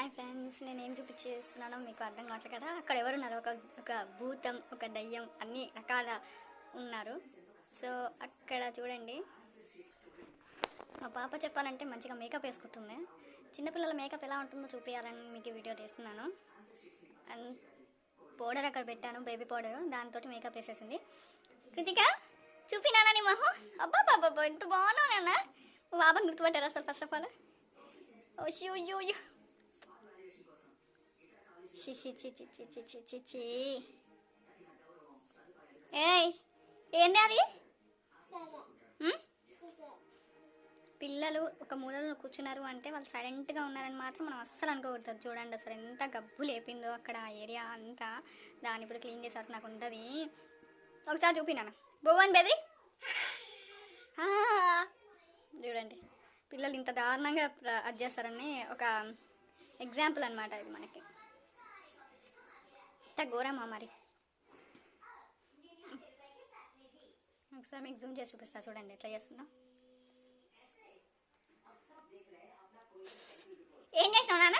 Hi friends నేను ఏం చూపించేస్తున్నానో మీకు అర్థం కావట్లేదు కదా. అక్కడ ఎవరున్నారు? ఒక ఒక భూతం ఒక దయ్యం అన్ని రకాల ఉన్నారు. సో అక్కడ చూడండి. మా పాప చెప్పాలంటే మంచిగా మేకప్ వేసుకుంటుంది. చిన్నపిల్లల మేకప్ ఎలా ఉంటుందో చూపించాలని మీకు వీడియో తీస్తున్నాను. అండ్ పౌడర్ అక్కడ పెట్టాను బేబీ పౌడర్ దాంతో మేకప్ వేసేసింది. కృతిక చూపినానా నీ మొహం? అబ్బా బాబా ఎంత బాగున్నావు నాన్న. మా బాబాని గుర్తుపట్టారా అసలు ఫస్ట్ ఆఫ్ ఆల్ అయ్యో. చి చి చి చి చి చి చి చి చి ఏయ్ ఏంది అది? పిల్లలు ఒక మూలలో కూర్చున్నారు అంటే వాళ్ళు సైలెంట్గా ఉన్నారని మాత్రం మనం అస్సలు అనుకోకూడదు. చూడండి అసలు ఎంత గబ్బు లేపిందో అక్కడ ఏరియా అంతా. దాన్ని ఇప్పుడు క్లీన్ చేసేవరకు నాకు ఉంటుంది. ఒకసారి చూపినాను భువన్ బెది చూడండి. పిల్లలు ఇంత దారుణంగా అది చేస్తారని ఒక ఎగ్జాంపుల్ అనమాట ఇది మనకి. ఇంత ఘోరమా మరి? ఒకసారి మీకు జూమ్ చేసి చూపిస్తా చూడండి ఎట్లా చేస్తుందో. ఏం చేసినావు నాన్న?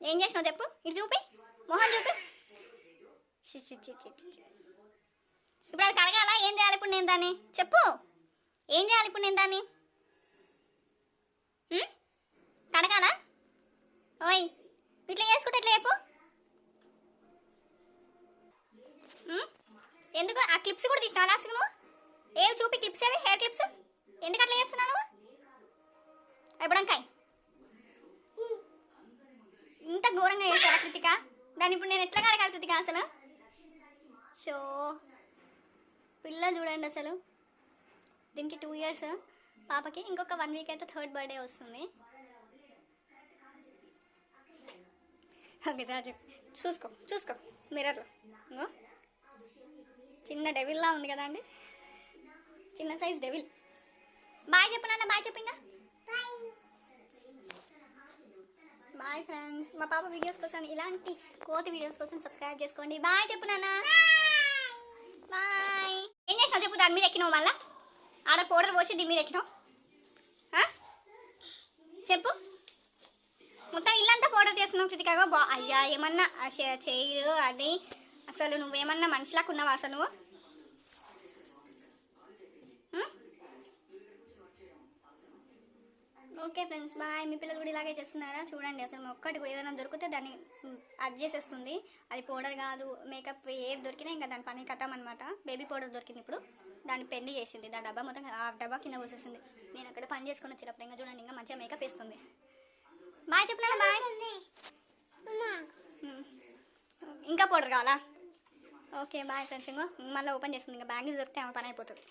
ఏం చేసినావు చెప్పు? ఇటు చూపి మొహన్ చూపి. చి, చి, చి, ఇప్పుడు అది కడగాల ఏం చేయాలి ఇప్పుడు నేను దాన్ని? చెప్పు. ఏం చేయాలి ఇప్పుడు నేను దాన్ని? కడగాల? ఓయ్ ఇట్లా చేసుకుంటే ఎట్లా చెప్పు? ఎందుకు? ఆ క్లిప్స్ కూడా తీసినా లాస్ట్ నువ్వు? ఏవి చూపి క్లిప్స్ ఏవి? హెయిర్ క్లిప్స్ ఎందుకు అట్లా చేస్తున్నావు నువ్వు? అంకాయ్ ఇంత ఘోరంగా చేశారా కృతిక? దాన్ని ఇప్పుడు నేను ఎట్లా కడగాలి కృతిక అసలు? షో. పిల్లలు చూడండి అసలు. దీనికి టూ ఇయర్స్ పాపకి ఇంకొక వన్ వీక్ అయితే థర్డ్ బర్త్డే వస్తుంది. ఓకే సార్ చూసుకో చూసుకో మిర్రర్లో చిన్న డెవిల్లా ఉంది కదా అండి? చిన్న సైజ్ డెవిల్. బాయ్ చెప్పు నాన్న బాయ్ చెప్పు ఇంకా. బాయ్ ఫ్రెండ్స్ మా పాప వీడియోస్ కోసం ఇలాంటి కోతి వీడియోస్ కోసం సబ్స్క్రైబ్ చేసుకోండి. బాయ్ చెప్పు నాన్న. బాయ్. ఏం చేసినావు చెప్పు దాని మీద ఎక్కినావు మళ్ళా? ఆడ పౌడర్ పోసి దీని మీద ఎక్కినావు? చెప్పు. మొత్తం ఇల్లంతా పౌడర్ చేస్తున్నావు కృతికాగా బా అయ్యా ఏమన్నా ఆ చైరు అది అసలు నువ్వేమన్నా మనిషిలాగా ఉన్నావా అసలు నువ్వు? Okay friends bye. మీ పిల్లలు కూడా ఇలాగే చేస్తున్నారా? చూడండి అసలు ఒక్కటి ఏదైనా దొరికితే దాన్ని అది చేసేస్తుంది. అది పౌడర్ కాదు మేకప్ ఏది దొరికినా ఇంకా దాని పని కథం అనమాట బేబీ పౌడర్ దొరికింది ఇప్పుడు. దాన్ని పెళ్ళి చేసింది. దాని డబ్బా మొత్తం ఆ డబ్బా కింద పోసేసింది. నేను అక్కడ పని చేసుకొని వచ్చేటప్పుడు ఇంకా చూడండి ఇంకా మంచిగా మేకప్ వేస్తుంది బాయ్ చెప్పినా బాయ్. ఇంకా పౌడర్ కావాలా? ఓకే బాయ్ ఫ్రెండ్స్ ఇంకో మళ్ళీ ఓపెన్ చేస్తుంది ఇంకా బ్యాగ్ దొరికితే ఆమె పని అయిపోతుంది.